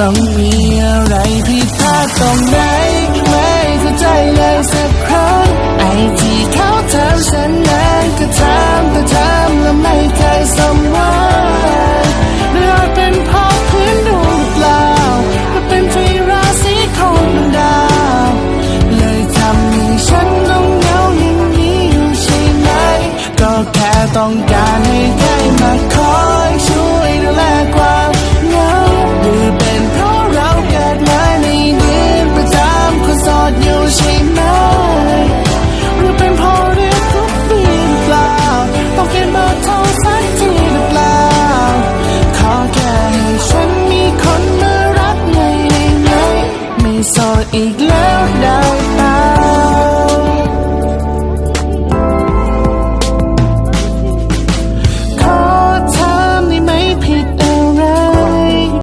ต้องมีอะไรผิดพลาดตรงไหนไม่เข้าใจเลยสักครั้งไอที่เขาทำฉันนั้นก็ทำแต่ทำแล้วไม่เคยสมหวังหรืออาจเป็นเพราะพื้นดวงหรือเปล่าก็เป็นที่ราศีของดวงดาวเลยทำให้ฉันต้องเหงาอย่างนี้อยู่ใช่ไหมก็แค่ต้องการให้ and glow, glow.